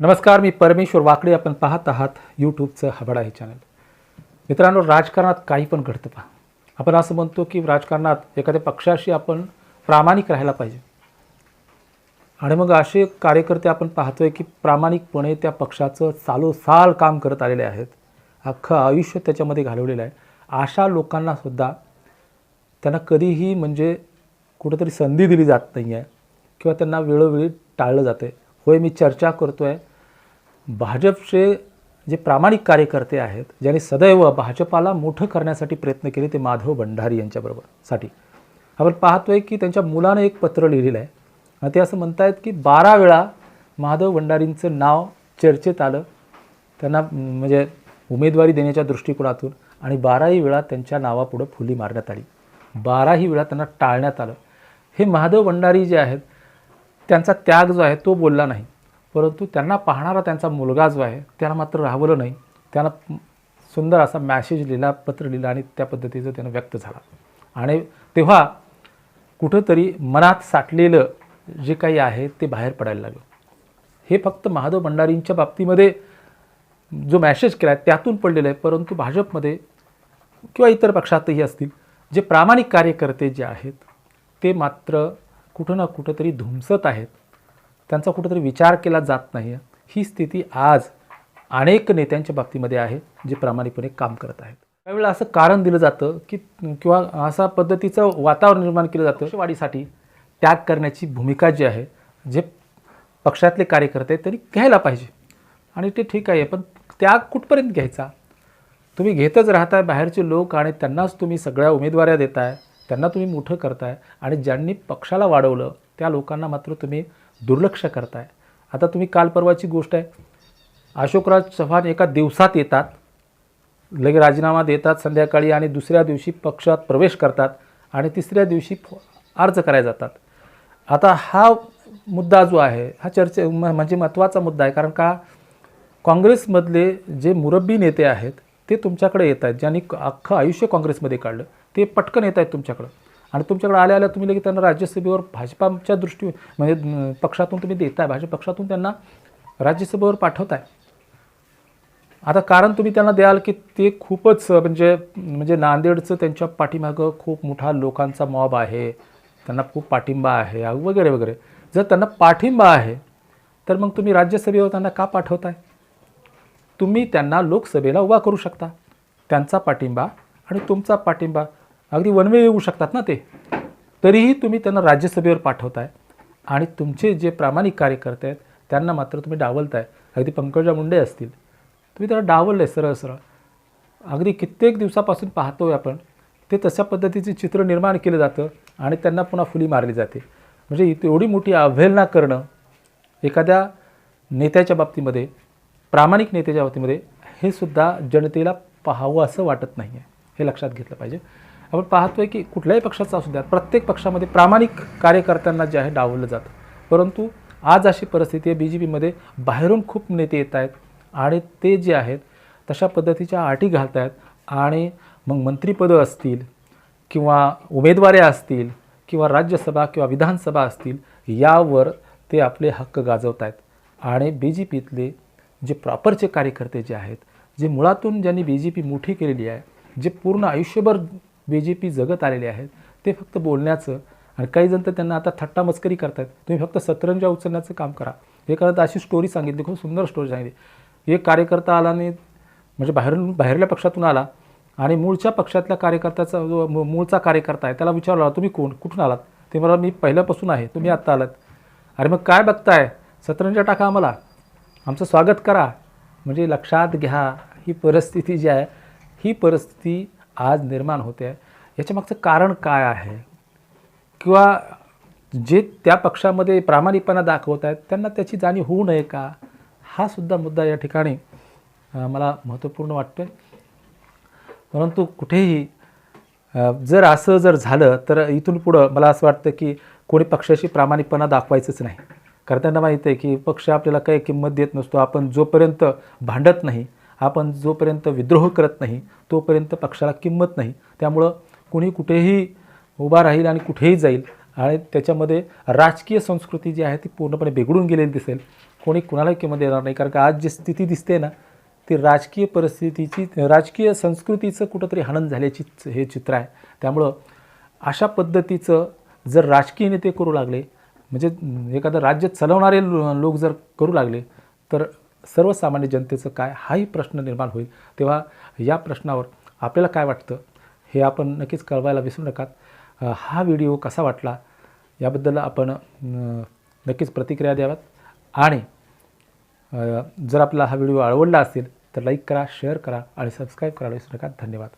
नमस्कार मी परमेश्वर वाकडे. आपण पाहत आहात यूट्यूबचं हबडा हे चॅनल मित्रांनो राजकारणात काही पण घडतं पहा. आपण असं म्हणतो की राजकारणात एखाद्या पक्षाशी आपण प्रामाणिक राहायला पाहिजे. आणि मग असे कार्यकर्ते आपण पाहतोय की प्रामाणिकपणे त्या पक्षाचं चालोसाल काम करत आलेले आहेत. अख्खं आयुष्य त्याच्यामध्ये घालवलेलं आहे. अशा लोकांना सुद्धा त्यांना कधीही म्हणजे कुठंतरी संधी दिली जात नाही आहे किंवा त्यांना वेळोवेळी टाळलं जातं आहे होय मी चर्चा करतो आहे भाजपचे जे प्रामाणिक कार्यकर्ते आहेत ज्यांनी सदैव भाजपाला मोठं करण्यासाठी प्रयत्न केले ते माधव भंडारी यांच्याबरोबरसाठी. आपण पाहतोय की त्यांच्या मुलानं एक पत्र लिहिलेलं आहे आणि ते असं म्हणतायत की बारा वेळा माधव भंडारींचं नाव चर्चेत आलं. त्यांना म्हणजे उमेदवारी देण्याच्या दृष्टिकोनातून आणि बाराही वेळा त्यांच्या नावापुढं फुली मारण्यात आली. बाराही वेळा त्यांना टाळण्यात आलं. हे महादेव भंडारी जे आहेत त्यांचा त्याग जो आहे तो बोलला नाही. परंतु त्यांना पाहणारा त्यांचा मुलगा जो आहे त्याला मात्र राहवलं नाही. त्यांना सुंदर असा मॅसेज लिहिला पत्र लिहिलं आणि त्या पद्धतीचं त्यानं व्यक्त झाला. आणि तेव्हा कुठंतरी मनात साठलेलं जे काही आहे ते बाहेर पडायला लागलं. हे फक्त महादेव भंडारींच्या बाबतीमध्ये जो मॅसेज केला आहे त्यातून पडलेलं आहे. परंतु भाजपमध्ये किंवा इतर पक्षातही असतील जे प्रामाणिक कार्यकर्ते जे आहेत ते मात्र कुठं ना कुठंतरी धुमसत आहेत. त्यांचा कुठंतरी विचार केला जात नाही आहे ही स्थिती आज अनेक नेत्यांच्या बाबतीमध्ये आहे जे प्रामाणिकपणे काम करत आहेत. त्यावेळेला असं कारण दिलं जातं की किंवा असा पद्धतीचं वातावरण निर्माण केलं जातं. वाढीसाठी त्याग करण्याची भूमिका जी आहे जे पक्षातले कार्यकर्ते त्यांनी घ्यायला पाहिजे. आणि ते ठीक आहे पण त्याग कुठपर्यंत घ्यायचा? तुम्ही घेतच राहताय बाहेरचे लोक आणि त्यांनाच तुम्ही सगळ्या उमेदवाऱ्या देताय त्यांना तुम्ही मोठं करताय आणि ज्यांनी पक्षाला वाढवलं त्या लोकांना मात्र तुम्ही दुर्लक्ष करताय. आता तुम्ही काल परवाची गोष्ट आहे. अशोकराज चव्हाण एका दिवसात येतात. लगे राजीनामा देतात संध्याकाळी आणि दुसऱ्या दिवशी पक्षात प्रवेश करतात आणि तिसऱ्या दिवशी फ- अर्ज करायला जातात. आता हा मुद्दा जो आहे हा चर्चे म- म्हणजे महत्त्वाचा मुद्दा आहे. कारण का? काँग्रेसमधले जे मुरब्बी नेते आहेत ते तुमच्याकडे येत आहेत. ज्यांनी अख्खं आयुष्य काँग्रेसमध्ये काढलं ते पटकन येत आहेत तुमच्याकडं. आणि तुमच्याकडे आल्या आल्या तुम्ही लगेच त्यांना राज्यसभेवर भाजपाच्या दृष्टी म्हणजे पक्षातून तुम्ही देताय भाजप पक्षातून त्यांना राज्यसभेवर पाठवताय. आता कारण तुम्ही त्यांना द्याल की ते खूपच म्हणजे म्हणजे नांदेडचं त्यांच्या पाठीमागं खूप मोठा लोकांचा मॉब आहे त्यांना खूप पाठिंबा आहे वगैरे वगैरे. जर त्यांना पाठिंबा आहे तर मग तुम्ही राज्यसभेवर त्यांना का पाठवताय? तुम्ही त्यांना लोकसभेला उभा करू शकता. त्यांचा पाठिंबा आणि तुमचा पाठिंबा अगदी वनवे येऊ शकतात ना ते. तरीही तुम्ही त्यांना राज्यसभेवर पाठवताय आणि तुमचे जे प्रामाणिक कार्यकर्ते आहेत त्यांना मात्र तुम्ही डावलताय. अगदी पंकजा मुंडे असतील. तुम्ही त्याला डावललं आहे सरळ सरळ. अगदी कित्येक दिवसापासून पाहतोय आपण ते तशा पद्धतीचे चित्र निर्माण केलं जातं आणि त्यांना पुन्हा फुली मारली जाते. म्हणजे एवढी मोठी अवहेलना करणं एखाद्या नेत्याच्या बाबतीमध्ये प्रामाणिक नेत्याच्या बाबतीमध्ये हे सुद्धा जनतेला पाहावं असं वाटत नाही आहे हे लक्षात घेतलं पाहिजे. आपण पाहतोय की कुठल्याही पक्षाचा असू द्या प्रत्येक पक्षामध्ये प्रामाणिक कार्यकर्त्यांना जे आहे डावलं जातं. परंतु आज अशी परिस्थिती आहे बी जे पीमध्ये बाहेरून खूप नेते येत आहेत आणि ते जे आहेत तशा पद्धतीच्या अटी घालत आहेत आणि मग मंत्रिपदं असतील किंवा उमेदवाऱ्या असतील किंवा राज्यसभा किंवा विधानसभा असतील यावर ते आपले हक्क गाजवत आहेत. आणि बी जे पीतले जे प्रॉपरचे कार्यकर्ते जे आहेत जे मुळातून ज्यांनी बी जे पी मोठी केलेली आहे जे पूर्ण आयुष्यभर बी जे पी जगत आलेले आहेत ते फक्त बोलण्याचं आणि काही जण तर त्यांना आता थट्टा मस्करी करतायत. तुम्ही फक्त सतरंजा उचलण्याचं काम करा. हे करत अशी स्टोरी सांगितली खूप सुंदर स्टोरी सांगितली. एक कार्यकर्ता आला आणि म्हणजे बाहेरून बाहेरल्या पक्षातून आला आणि मूळच्या पक्षातल्या कार्यकर्त्याचा जो मू- मूळचा कार्यकर्ता आहे त्याला विचारला तुम्ही कोण? कुठून आलात? ते मला मी पहिल्यापासून आहे तुम्ही आत्ता आलात. अरे मग काय बघताय? सतरंजा टाका आम्हाला. आमचं स्वागत करा. म्हणजे लक्षात घ्या ही परिस्थिती जी आहे ही परिस्थिती आज निर्माण होते आहे. याच्या मागचं कारण काय आहे? किंवा जे त्या पक्षामध्ये प्रामाणिकपणा दाखवत आहेत त्यांना त्याची जाणीव होऊ नये का? हा सुद्धा मुद्दा या ठिकाणी मला महत्त्वपूर्ण वाटतो आहे परंतु कुठेही जर असं जर झालं तर इथून पुढं मला असं वाटतं की कोणी पक्षाशी प्रामाणिकपणा दाखवायचंच नाही. कारण त्यांना माहीत आहे की पक्ष आपल्याला काही किंमत देत नसतो आपण जोपर्यंत भांडत नाही आपण जोपर्यंत विद्रोह करत नाही तोपर्यंत पक्षाला किंमत नाही. त्यामुळं कुणी कुठेही उभा राहील आणि कुठेही जाईल आणि त्याच्यामध्ये राजकीय संस्कृती जी आहे ती पूर्णपणे बिघडून गेलेली दिसेल. कोणी कुणालाही किंमत देणार नाही. कारण का आज जी स्थिती दिसते ना ती राजकीय परिस्थितीची राजकीय संस्कृतीचं कुठंतरी हनन झाल्याची हे चित्र आहे. त्यामुळं अशा पद्धतीचं जर राजकीय नेते करू लागले म्हणजे एखादं राज्य चालवणारे लोक जर करू लागले तर सर्वसामान्य जनतेचं काय हाही प्रश्न निर्माण होईल. तेव्हा या प्रश्नावर आपल्याला काय वाटतं हे आपण नक्कीच कळवायला विसरू नका हा व्हिडिओ कसा वाटला याबद्दल आपण नक्कीच प्रतिक्रिया द्याव्यात. आणि जर आपला हा व्हिडिओ आवडला असेल तर लाईक करा शेअर करा आणि सबस्क्राईब करायला विसरू नका धन्यवाद.